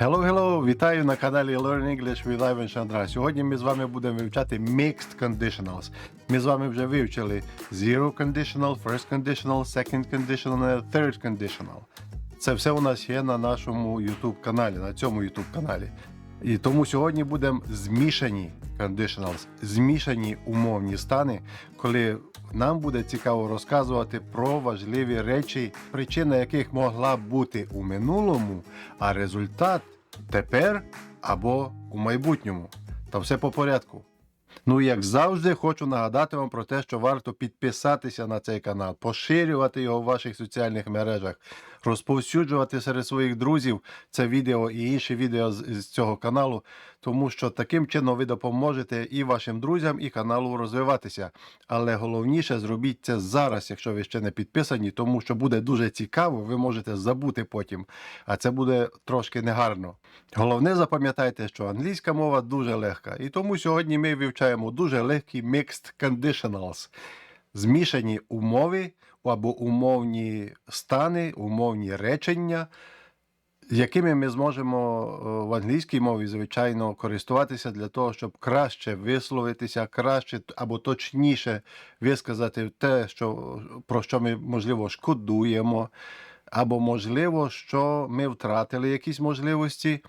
Hello, hello! Вітаю на каналі Learn English with Ivan Chandra. Сьогодні ми з вами будемо вивчати Mixed Conditionals. Ми з вами вже вивчили Zero Conditional, First Conditional, Second Conditional and Third Conditional. Це все у нас є на нашому YouTube каналі, на цьому YouTube каналі. І тому сьогодні будемо змішані conditionals, змішані умовні стани, коли нам буде цікаво розказувати про важливі речі, причина яких могла бути у минулому, а результат тепер або у майбутньому. Та все по порядку. Ну, як завжди, хочу нагадати вам про те, що варто підписатися на цей канал, поширювати його в ваших соціальних мережах, розповсюджувати серед своїх друзів це відео і інші відео з, цього каналу, тому що таким чином ви допоможете і вашим друзям, і каналу розвиватися. Але головніше зробіть це зараз, якщо ви ще не підписані, тому що буде дуже цікаво, ви можете забути потім, а це буде трошки негарно. Головне запам'ятайте, що англійська мова дуже легка, і тому сьогодні ми вивчаємо дуже легкі mixed conditionals, змішані умови або умовні стани, умовні речення, якими ми зможемо е, в англійській мові, звичайно, користуватися для того, щоб краще висловитися, краще або точніше висказати те, що, про що ми, можливо, шкодуємо, або, можливо, що ми втратили якісь можливості.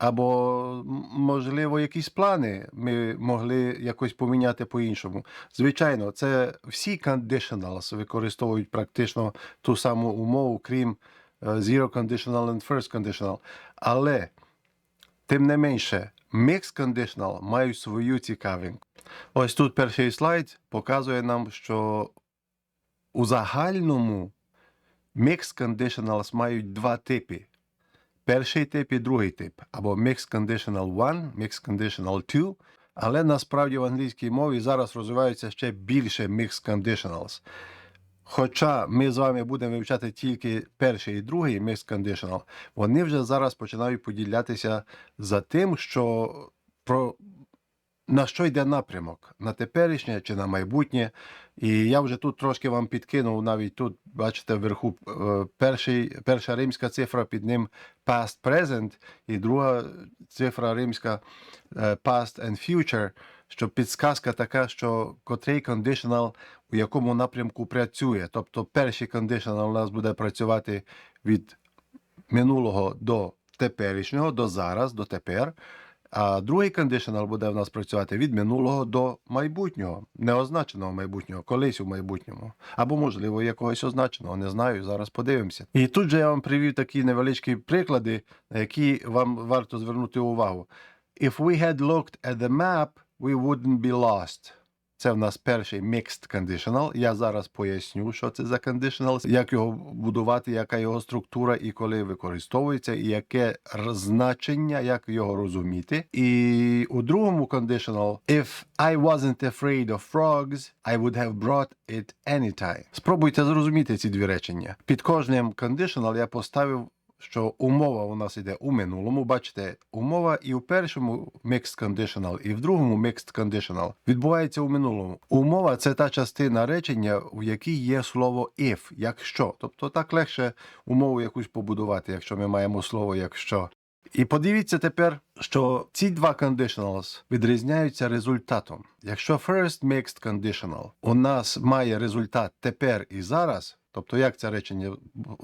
Або, можливо, якісь плани ми могли якось поміняти по-іншому. Звичайно, це всі conditionals використовують практично ту саму умову, крім е, zero conditional and first conditional. Але, тим не менше, mixed conditional мають свою цікавинку. Ось тут перший слайд показує нам, що у загальному mixed conditionals мають два типи. Перший тип і другий тип, або Mixed Conditional 1, Mixed Conditional 2, але насправді в англійській мові зараз розвиваються ще більше Mixed Conditionals. Хоча ми з вами будемо вивчати тільки перший і другий Mixed Conditional, вони вже зараз починають поділятися за тим, що про на що йде напрямок? На теперішнє чи на майбутнє? І я вже тут трошки вам підкинув, навіть тут, бачите, вверху е, перший, перша римська цифра під ним past present, і друга цифра римська е, past and future, що підсказка така, що котрий conditional у якому напрямку працює. Тобто перший conditional у нас буде працювати від минулого до теперішнього, до зараз, до тепер. А другий кондишнал буде в нас працювати від минулого до майбутнього, неозначеного майбутнього, колись у майбутньому, або, можливо, якогось означеного, не знаю. Зараз подивимося. І тут же я вам привів такі невеличкі приклади, на які вам варто звернути увагу. If we had looked at the map, we wouldn't be lost. Це в нас перший mixed conditional. Я зараз поясню, що це за conditional, як його будувати, яка його структура і коли використовується, і яке значення, як його розуміти. І у другому conditional if I wasn't afraid of frogs, I would have brought it anytime. Спробуйте зрозуміти ці дві речення. Під кожним conditional я поставив що умова у нас йде у минулому. Бачите, умова і у першому mixed conditional, і в другому mixed conditional відбувається у минулому. Умова це та частина речення, в якій є слово if, якщо. Тобто так легше умову якусь побудувати, якщо ми маємо слово якщо. І подивіться тепер, що ці два conditionals відрізняються результатом. Якщо first mixed conditional у нас має результат тепер і зараз, тобто як це речення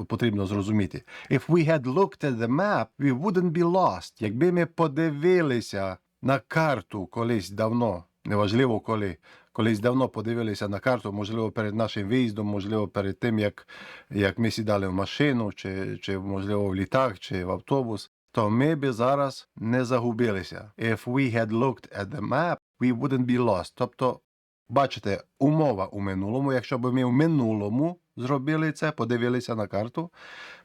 потрібно зрозуміти? If we had looked at the map, we wouldn't be lost. Якби ми подивилися на карту колись давно, неважливо коли, колись давно подивилися на карту, можливо, перед нашим виїздом, можливо, перед тим, як, як ми сідали в машину, чи, чи можливо в літак, чи в автобус, то ми би зараз не загубилися. If we had looked at the map, we wouldn't be lost. Тобто, бачите, умова у минулому, якщо б ми в минулому зробили це, подивилися на карту,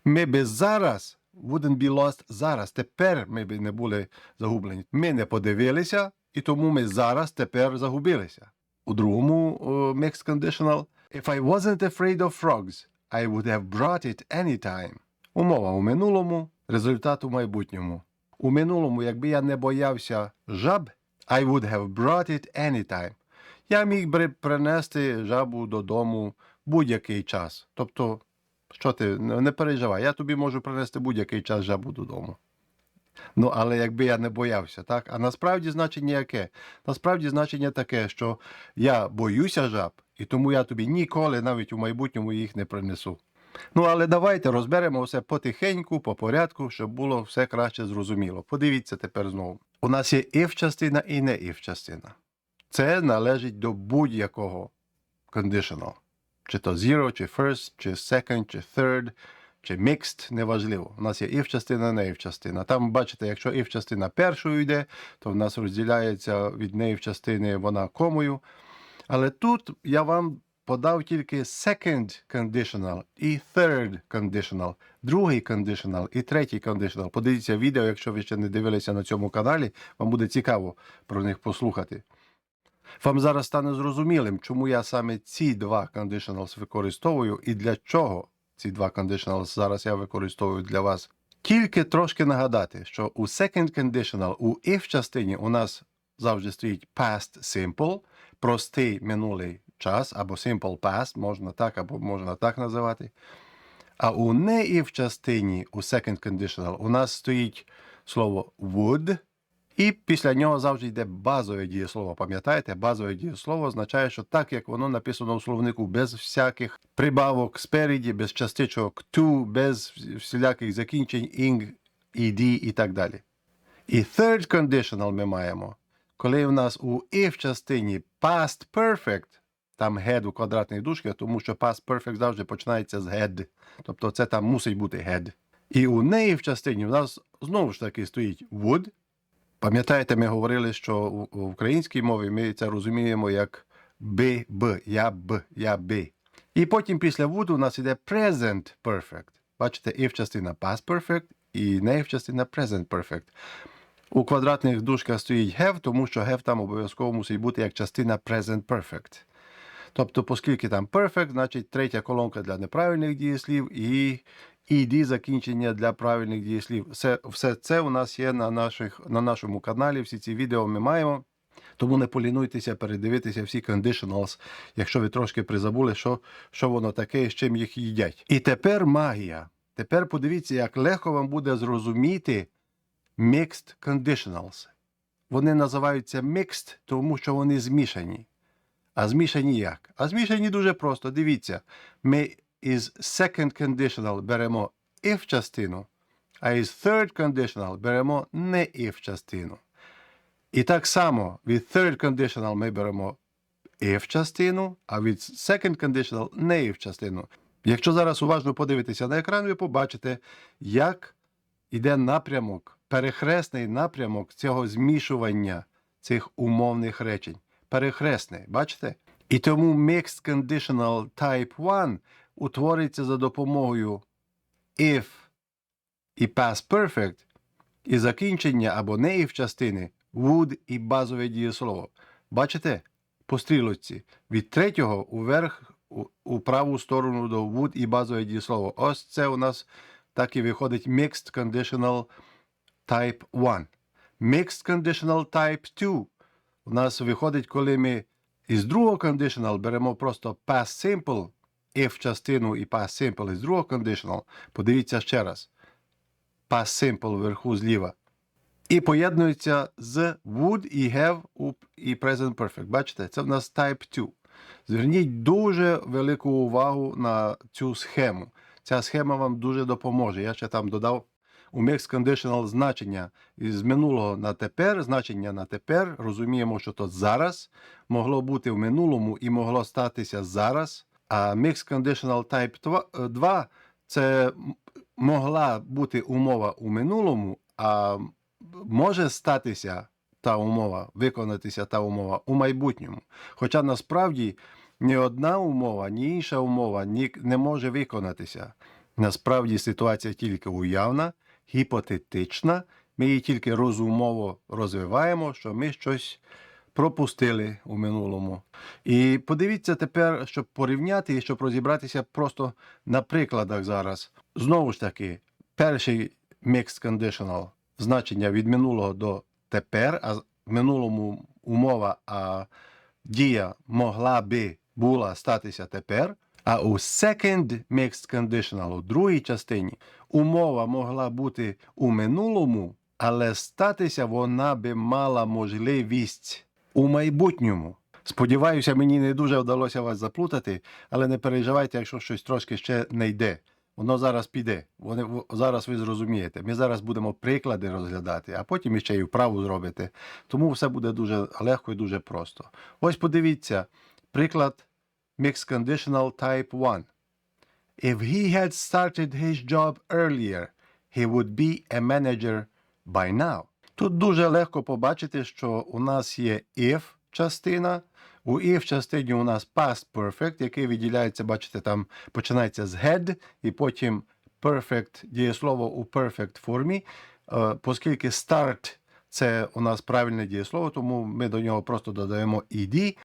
ми би зараз wouldn't be lost зараз. Тепер ми б не були загублені. Ми не подивилися, і тому ми зараз тепер загубилися. У другому о, mixed conditional If I wasn't afraid of frogs, I would have brought it anytime. Умова у минулому, результат у майбутньому. У минулому, якби я не боявся жаб, I would have brought it anytime. Я міг би принести жабу додому будь-який час. Тобто, що ти, не переживай, я тобі можу принести будь-який час жабу додому. Ну, але якби я не боявся, так? А насправді значення яке? Насправді значення таке, що я боюся жаб, і тому я тобі ніколи навіть у майбутньому їх не принесу. Ну, але давайте розберемо все потихеньку, по порядку, щоб було все краще зрозуміло. Подивіться тепер знову. У нас є if-частина і не if-частина. Це належить до будь-якого conditional. Чи то zero, чи first, чи second, чи third, чи mixed, неважливо. У нас є if-частина, не if-частина. Там, бачите, якщо if-частина першою йде, то в нас розділяється від неї частини вона комою. Але тут я вам подав тільки second conditional і third conditional, другий conditional і третій conditional. Подивіться відео, якщо ви ще не дивилися на цьому каналі, вам буде цікаво про них послухати. Вам зараз стане зрозумілим, чому я саме ці два conditionals використовую і для чого ці два conditionals зараз я використовую для вас. Тільки трошки нагадати, що у second conditional, у if частині у нас завжди стоїть past simple, простий минулий час, або simple past, можна так, або можна так називати. А у не if частині, у second conditional, у нас стоїть слово would, і після нього завжди йде базове дієслово. Пам'ятаєте, базове дієслово означає, що так, як воно написано в словнику, без всяких прибавок спереді, без частичок to, без всіляких закінчень ing, ed і так далі. І third conditional ми маємо, коли в нас у if частині past perfect, там head у квадратних дужках, тому що past perfect завжди починається з head. Тобто це там мусить бути head. І у неї в частині в нас знову ж таки стоїть would. Пам'ятаєте, ми говорили, що у українській мові ми це розуміємо як би, б, я б, я би. І потім після would у нас іде present perfect. Бачите, if частина past perfect і if частина present perfect. У квадратних дужках стоїть have, тому що have там обов'язково мусить бути як частина present perfect. Тобто, оскільки там perfect, значить третя колонка для неправильних дієслів і ed закінчення для правильних дієслів. Все, все це у нас є на, наших, на нашому каналі. Всі ці відео ми маємо. Тому не полінуйтеся передивитися всі conditionals, якщо ви трошки призабули, що, що воно таке і з чим їх їдять. І тепер магія. Тепер подивіться, як легко вам буде зрозуміти mixed conditionals. Вони називаються mixed, тому що вони змішані. А змішані як? А змішані дуже просто. Дивіться, ми із second conditional беремо if частину, а із third conditional беремо не if частину. І так само від third conditional ми беремо if частину, а від second conditional не if частину. Якщо зараз уважно подивитися на екран, ви побачите, як іде напрямок, перехресний напрямок цього змішування цих умовних речень. Перехресний, бачите? І тому Mixed Conditional Type 1 утворюється за допомогою if і past perfect, і закінчення або не if частини would і базове дієслово. Бачите? По стрілочці. Від третього уверх у, праву сторону до would і базове дієслово. Ось це у нас так і виходить Mixed Conditional Type 1. Mixed Conditional Type 2 у нас виходить, коли ми із другого conditional беремо просто past simple, if частину і past simple із другого conditional. Подивіться ще раз. Past simple вверху зліва. І поєднується з would і have і present perfect. Бачите, це в нас type 2. Зверніть дуже велику увагу на цю схему. Ця схема вам дуже допоможе. Я ще там додав у Mixed Conditional значення із минулого на тепер, значення на тепер. Розуміємо, що то зараз могло бути в минулому і могло статися зараз. А Mixed Conditional Type 2 е, 2 це могла бути умова у минулому, а може статися та умова, виконатися та умова у майбутньому. Хоча насправді ні одна умова, ні інша умова ні, не може виконатися. Насправді ситуація тільки уявна, гіпотетична. Ми її тільки розумово розвиваємо, що ми щось пропустили у минулому. І подивіться тепер, щоб порівняти і щоб розібратися просто на прикладах зараз. Знову ж таки, перший mixed conditional значення від минулого до тепер, а в минулому умова, а дія могла би була статися тепер. А у second mixed conditional, у другій частині, умова могла бути у минулому, але статися вона би мала можливість у майбутньому. Сподіваюся, мені не дуже вдалося вас заплутати, але не переживайте, якщо щось трошки ще не йде. Воно зараз піде. Вони зараз ви зрозумієте. Ми зараз будемо приклади розглядати, а потім іще й вправу зробите. Тому все буде дуже легко і дуже просто. Ось подивіться, приклад Mixed Conditional Type 1. If he had started his job earlier, he would be a manager by now. Тут дуже легко побачити, що у нас є if частина. У if частині у нас past perfect, який виділяється, бачите, там починається з head, і потім perfect дієслово у perfect формі. Е, Оскільки start це у нас правильне дієслово, тому ми до нього просто додаємо ed.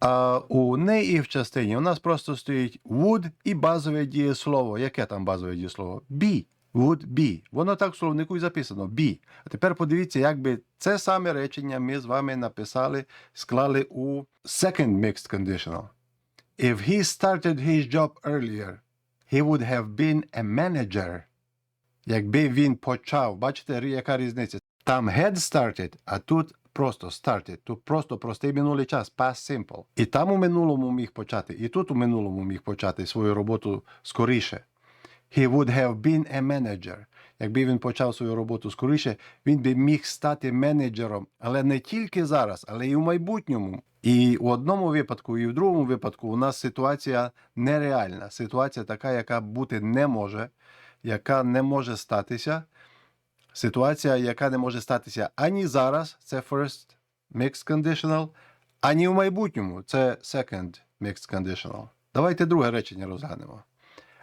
А у не if частині у нас просто стоїть would і базове дієслово. Яке там базове дієслово? Be. Would be. Воно так в словнику і записано. Be. А тепер подивіться, як би це саме речення ми з вами написали, склали у second mixed conditional. If he started his job earlier, he would have been a manager. Якби він почав, бачите, яка різниця? Там had started, а тут просто started. Тут просто простий минулий час, past simple. І там у минулому міг почати, і тут у минулому міг почати свою роботу скоріше. He would have been a manager. Якби він почав свою роботу скоріше, він би міг стати менеджером, але не тільки зараз, але й у майбутньому. І у одному випадку, і в другому випадку у нас ситуація нереальна. Ситуація така, яка бути не може, яка не може статися. Ситуація, яка не може статися ані зараз, це first mixed conditional, ані в майбутньому, це second mixed conditional. Давайте друге речення розглянемо.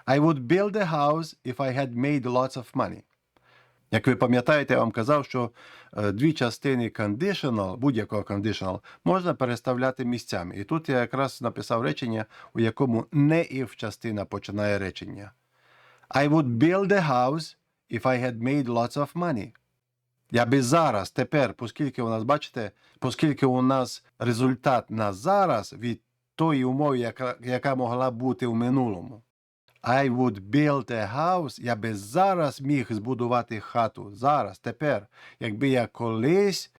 I would build a house if I had made lots of money. Як ви пам'ятаєте, я вам казав, що е, дві частини conditional, будь-якого conditional, можна переставляти місцями. І тут я якраз написав речення, у якому не if частина починає речення. I would build a house if I had made lots of money. Я би зараз, тепер, оскільки у нас, бачите, оскільки у нас результат на зараз від тої умови, яка, яка могла бути в минулому. I would build a house, я би зараз міг збудувати хату. Зараз, тепер, якби я колись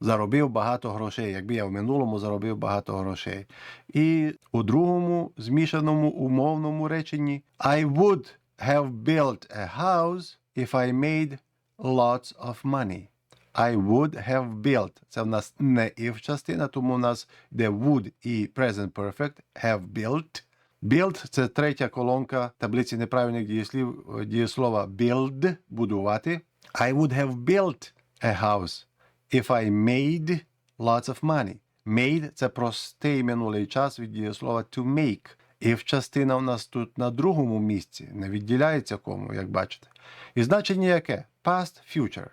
заробив багато грошей, якби я в минулому заробив багато грошей. І у другому змішаному умовному реченні I would have built a house if I made lots of money. I would have built. Це в нас не if частина, тому у нас йде would і present perfect have built. Build – це третя колонка таблиці неправильних дієслів, е, дієслова build – будувати. I would have built a house if I made lots of money. Made – це простий минулий час від дієслова to make. If частина у нас тут на другому місці, не відділяється кому, як бачите. І значення яке? Past, future.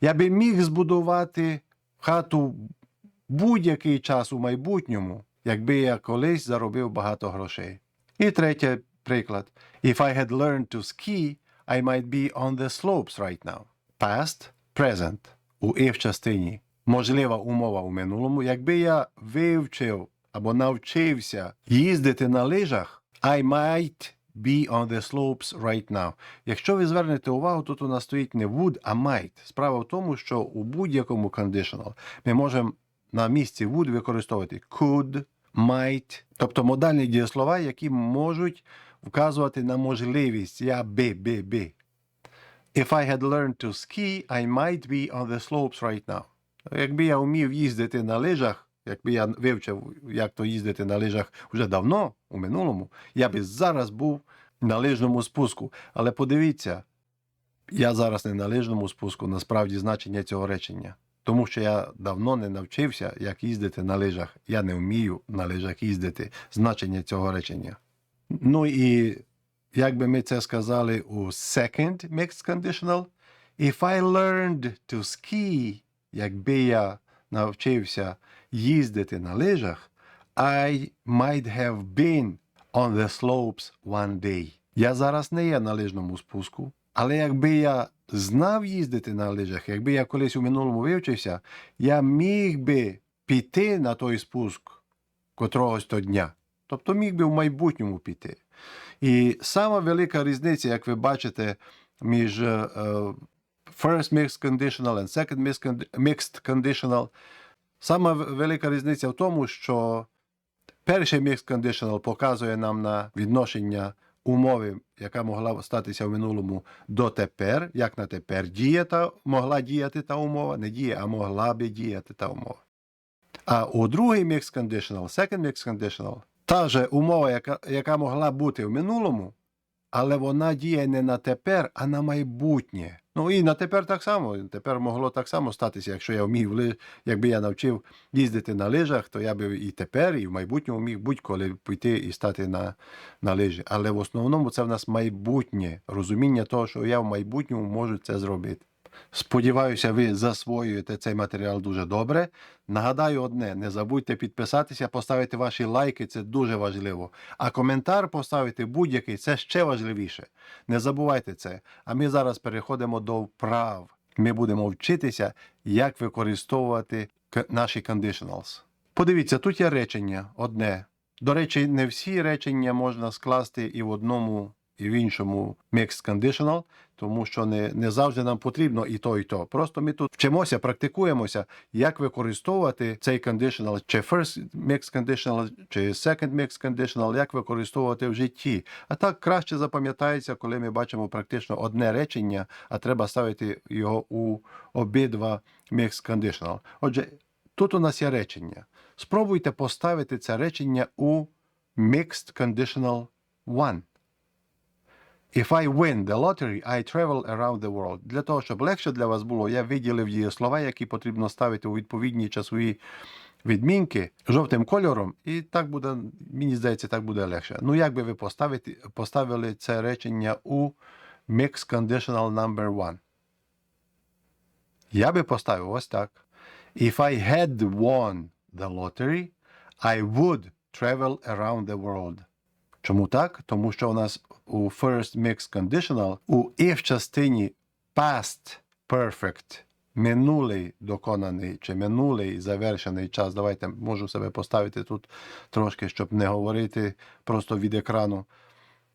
Я би міг збудувати хату будь-який час у майбутньому, якби я колись заробив багато грошей. І третій приклад. If I had learned to ski, I might be on the slopes right now. Past, present. У if частині. Можлива умова у минулому. Якби я вивчив або навчився їздити на лижах, I might be on the slopes right now. Якщо ви звернете увагу, тут у нас стоїть не would, а might. Справа в тому, що у будь-якому conditional ми можемо на місці would використовувати could, might, тобто модальні дієслова, які можуть вказувати на можливість я би, би, би. If I had learned to ski, I might be on the slopes right now. Якби я вмів їздити на лижах, якби я вивчив, як то їздити на лижах вже давно, у минулому, я би зараз був на лижному спуску. Але подивіться, я зараз не на лижному спуску, насправді значення цього речення. Тому що я давно не навчився, як їздити на лижах. Я не вмію на лижах їздити. Значення цього речення. Ну і як би ми це сказали у second mixed conditional, if I learned to ski, якби я навчився їздити на лижах, I might have been on the slopes one day. Я зараз не є на лижному спуску, але якби я знав їздити на лижах, якби я колись у минулому вивчився, я міг би піти на той спуск котрогось то дня. Тобто міг би в майбутньому піти. І сама велика різниця, як ви бачите, між е, first mixed conditional and second mixed conditional. Сама велика різниця в тому, що перший mixed conditional показує нам на відношення умови, яка могла статися в минулому дотепер, як на тепер діє та могла діяти та умова, не діє, а могла би діяти та умова. А у другий mixed conditional, second mixed conditional, та же умова, яка, яка могла бути в минулому, але вона діє не на тепер, а на майбутнє. Ну і на тепер так само. Тепер могло так само статися, якщо я вмів якби я навчив їздити на лижах, то я би і тепер, і в майбутньому міг будь-коли піти і стати на, на лижі. Але в основному це в нас майбутнє розуміння того, що я в майбутньому можу це зробити. Сподіваюся, ви засвоюєте цей матеріал дуже добре. Нагадаю одне: не забудьте підписатися, поставити ваші лайки, це дуже важливо. А коментар поставити будь-який це ще важливіше. Не забувайте це. А ми зараз переходимо до вправ. Ми будемо вчитися, як використовувати наші conditionals. Подивіться, тут є речення одне. До речі, не всі речення можна скласти і в одному, і в іншому mixed conditional, тому що не, не завжди нам потрібно і то, і то. Просто ми тут вчимося, практикуємося, як використовувати цей conditional, чи first mixed conditional, чи second mixed conditional, як використовувати в житті. А так краще запам'ятається, коли ми бачимо практично одне речення, а треба ставити його у обидва mixed conditional. Отже, тут у нас є речення. Спробуйте поставити це речення у mixed conditional one. If I win the lottery, I travel around the world. Для того, щоб легше для вас було, я виділив дієслова, які потрібно ставити у відповідні часові відмінки жовтим кольором, і так буде, мені здається, так буде легше. Ну, як би ви поставити, поставили це речення у mixed conditional number one? Я би поставив ось так. If I had won the lottery, I would travel around the world. Чому так? Тому що у нас у first mixed conditional у if частині past perfect минулий доконаний чи минулий завершений час. Давайте можу себе поставити тут трошки, щоб не говорити просто від екрану.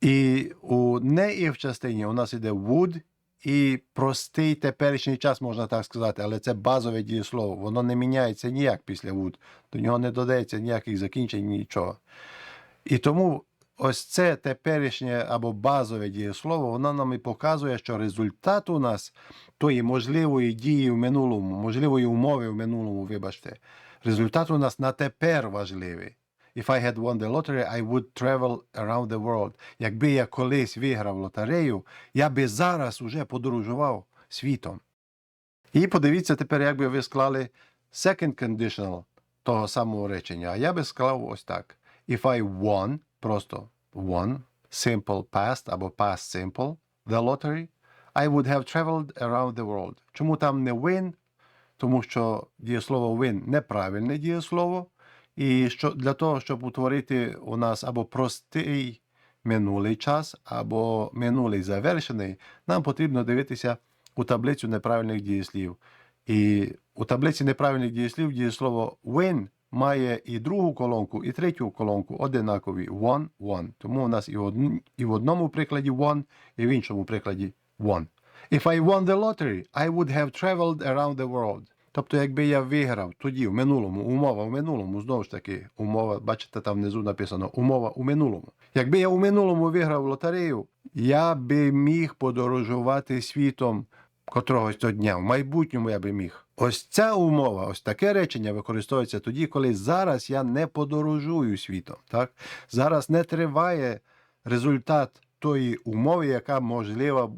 І у не if частині у нас іде would і простий теперішній час, можна так сказати, але це базове дієслово. Воно не міняється ніяк після would. До нього не додається ніяких закінчень, нічого. І тому ось це теперішнє або базове дієслово, воно нам і показує, що результат у нас тої можливої дії в минулому, можливої умови в минулому, вибачте, результат у нас на тепер важливий. If I had won the lottery, I would travel around the world. Якби я колись виграв лотерею, я би зараз уже подорожував світом. І подивіться тепер, як би ви склали second conditional того самого речення. А я би склав ось так. If I won, просто won, simple past або past simple, the lottery, I would have traveled around the world. Чому там не win? Тому що дієслово win неправильне дієслово. І що для того, щоб утворити у нас або простий минулий час, або минулий завершений, нам потрібно дивитися у таблицю неправильних дієслів. І у таблиці неправильних дієслів дієслово win має і другу колонку, і третю колонку одинакові one, one. Тому у нас і, в одному прикладі one, і в іншому прикладі one. If I won the lottery, I would have traveled around the world. Тобто, якби я виграв тоді, в минулому, умова в минулому, знову ж таки, умова, бачите, там внизу написано умова у минулому. Якби я у минулому виграв лотерею, я би міг подорожувати світом котрогось дня. В майбутньому я би міг. Ось ця умова, ось таке речення використовується тоді, коли зараз я не подорожую світом. Так? Зараз не триває результат тої умови, яка можлива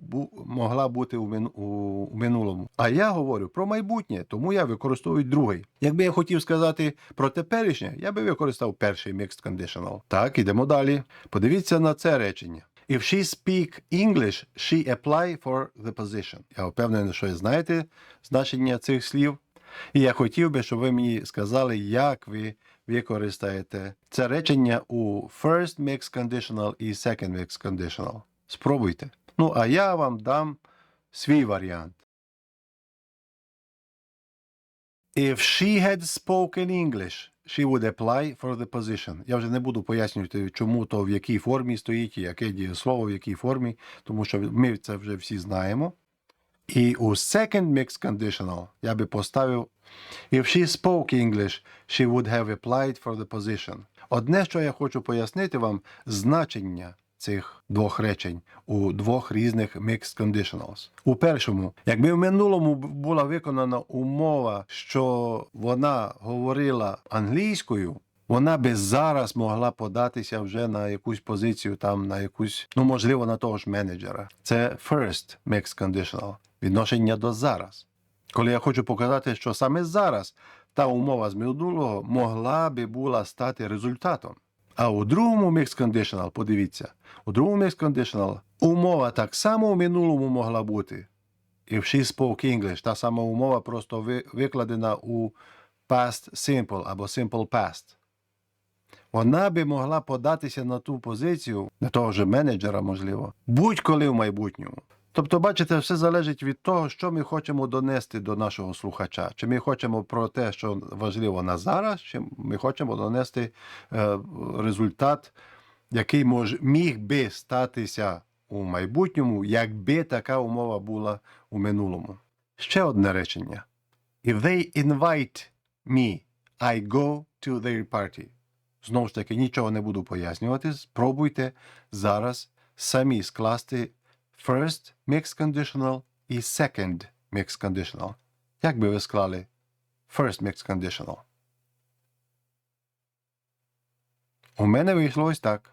могла бути у, минулому. А я говорю про майбутнє, тому я використовую другий. Якби я хотів сказати про теперішнє, я би використав перший mixed conditional. Так, ідемо далі. Подивіться на це речення. If she speak English, she apply for the position. Я впевнений, що ви знаєте значення цих слів. І я хотів би, щоб ви мені сказали, як ви використаєте це речення у first mixed conditional і second mixed conditional. Спробуйте. Ну, а я вам дам свій варіант. If she had spoken English, she would apply for the position. Я вже не буду пояснювати, чому то в якій формі стоїть, яке дієслово в якій формі, тому що ми це вже всі знаємо. І у second mixed conditional я би поставив If she spoke English, she would have applied for the position. Одне, що я хочу пояснити вам, значення цих двох речень у двох різних mixed conditionals. У першому, якби в минулому була виконана умова, що вона говорила англійською, вона би зараз могла податися вже на якусь позицію, там на якусь, ну можливо, на того ж менеджера. Це first mixed conditional, відношення до зараз. Коли я хочу показати, що саме зараз та умова з минулого могла би була стати результатом. А у другому mixed conditional, подивіться, у другому mixed conditional умова так само у минулому могла бути. If she spoke English, та сама умова просто ви- викладена у past simple або simple past. Вона би могла податися на ту позицію, на того ж менеджера, можливо, будь-коли в майбутньому. Тобто, бачите, все залежить від того, що ми хочемо донести до нашого слухача. Чи ми хочемо про те, що важливо на зараз, чи ми хочемо донести е, результат, який мож, міг би статися у майбутньому, якби така умова була у минулому. Ще одне речення. If they invite me, I go to their party. Знову ж таки, нічого не буду пояснювати. Спробуйте зараз самі скласти first mixed conditional і second mixed conditional. Як би ви склали first mixed conditional? У мене вийшло ось так.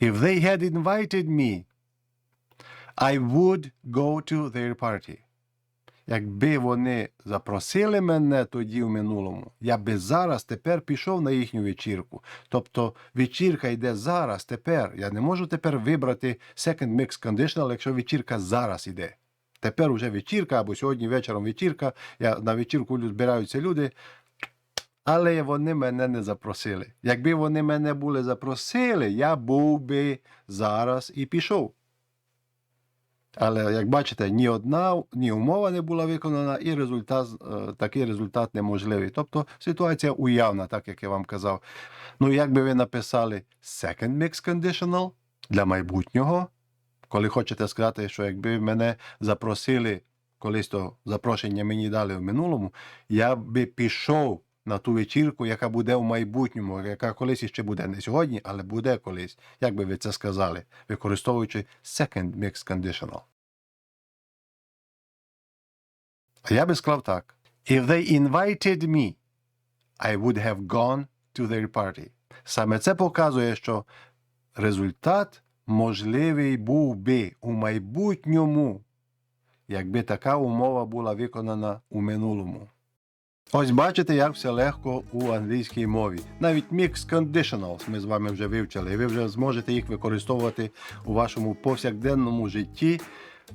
If they had invited me, I would go to their party. Якби вони запросили мене тоді в минулому, я би зараз тепер пішов на їхню вечірку. Тобто вечірка йде зараз, тепер. Я не можу тепер вибрати second mixed conditional, якщо вечірка зараз йде. Тепер уже вечірка або сьогодні вечором вечірка. Я на вечірку збираються люди. Але вони мене не запросили. Якби вони мене були запросили, я був би зараз і пішов. Але як бачите, ні одна ні умова не була виконана, і результат, е, такий результат неможливий. Тобто ситуація уявна, так як я вам казав. Ну, як би ви написали second mixed conditional для майбутнього, коли хочете сказати, що якби мене запросили, колись то запрошення мені дали в минулому, я би пішов на ту вечірку, яка буде в майбутньому, яка колись іще буде не сьогодні, але буде колись. Як би ви це сказали, використовуючи second mixed conditional? А я би сказав так. If they invited me, I would have gone to their party. Саме це показує, що результат можливий був би у майбутньому, якби така умова була виконана у минулому. Ось бачите, як все легко у англійській мові. Навіть mixed conditionals ми з вами вже вивчили, і ви вже зможете їх використовувати у вашому повсякденному житті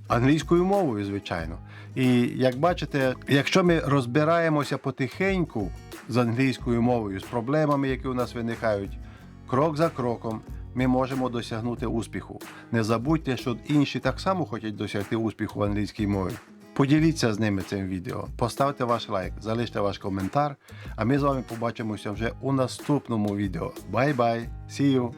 англійською мовою, звичайно. І як бачите, якщо ми розбираємося потихеньку з англійською мовою, з проблемами, які у нас виникають, крок за кроком. Ми можемо досягнути успіху. Не забудьте, що інші так само хочуть досягти успіху в англійській мові. Поділіться з ними цим відео, поставте ваш лайк, залиште ваш коментар, а ми з вами побачимося вже у наступному відео. Бай-бай! See you!